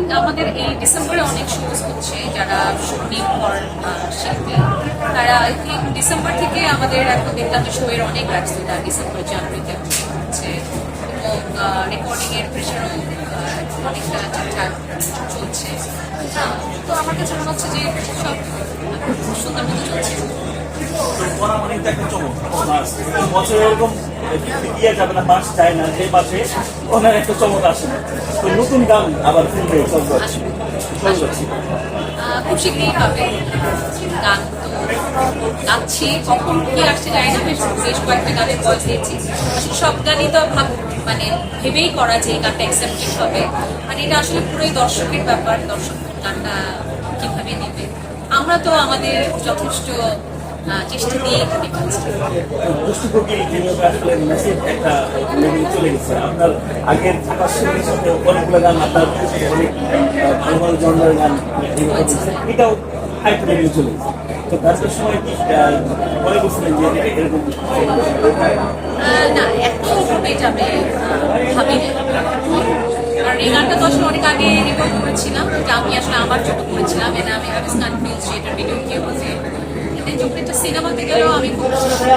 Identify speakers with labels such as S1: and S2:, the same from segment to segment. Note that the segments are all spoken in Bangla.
S1: think আমাদের এই ডিসেম্বরে অনেক শোজ হচ্ছে, যারা শুটিং ফর শিল্পী। তারা আই থিঙ্ক ডিসেম্বর থেকে আমাদের এখন দেখলাম যে শোয়ের অনেক ব্যস্ততা ডিসেম্বর, জানুয়ারিতে হচ্ছে। এবং রেকর্ডিং এর প্রেশারও অনেকটা ঠিকঠাক চলছে। তো আমার কাছে মনে হচ্ছে যে সব সুন্দর মতো চলছে।
S2: মানে দিয়ে যাবে না চায় না, যে মাসে ওনার একটা চমক আসে তো নতুন গান আবার
S1: আসছে বেশ কয়েকটা গানের সব গানই তো ভাব মানে ভেবেই করা যে এই গানটা হবে। মানে এটা আসলে পুরোই দর্শকের ব্যাপার গানটা নেবে। আমরা তো আমাদের যথেষ্ট চেষ্টা দিয়ে এখানে
S2: আপনার আগের সাথে অনেকগুলো গান আপনার অনেক আহ, ভালো ভালো জন্মের গান এটাও হাইট লেভেল চলে তো গানটার সময় কি আহ, যে এরকম
S1: না এত হবে যাবে আহ, কারণ এই গানটা তো আসলে অনেক আগে রেকর্ড করেছিলাম। যে আমি আসলে আমার জন্য করেছিলাম এটা আমি আই কনফিউজ এটা ভিডিও কি হবে এতে যখন এটা সিনেমাতে গেলেও আমি খুব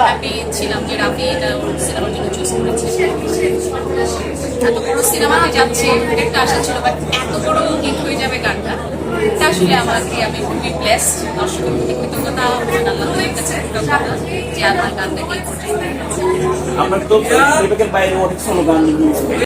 S1: হ্যাপি ছিলাম যে রাফি এটা সিনেমার জন্য চুজ করেছে। এত বড় সিনেমাতে যাচ্ছে, একটা আশা ছিল বাট এত বড় হিট হয়ে যাবে গানটা এটা আসলে আমাকে আমি খুবই ব্লেসড দর্শকের প্রতি কৃতজ্ঞতা আল্লাহর কাছে কৃতজ্ঞতা যে আমার গানটাকে
S2: আপনার তো বাইরে অনেক গান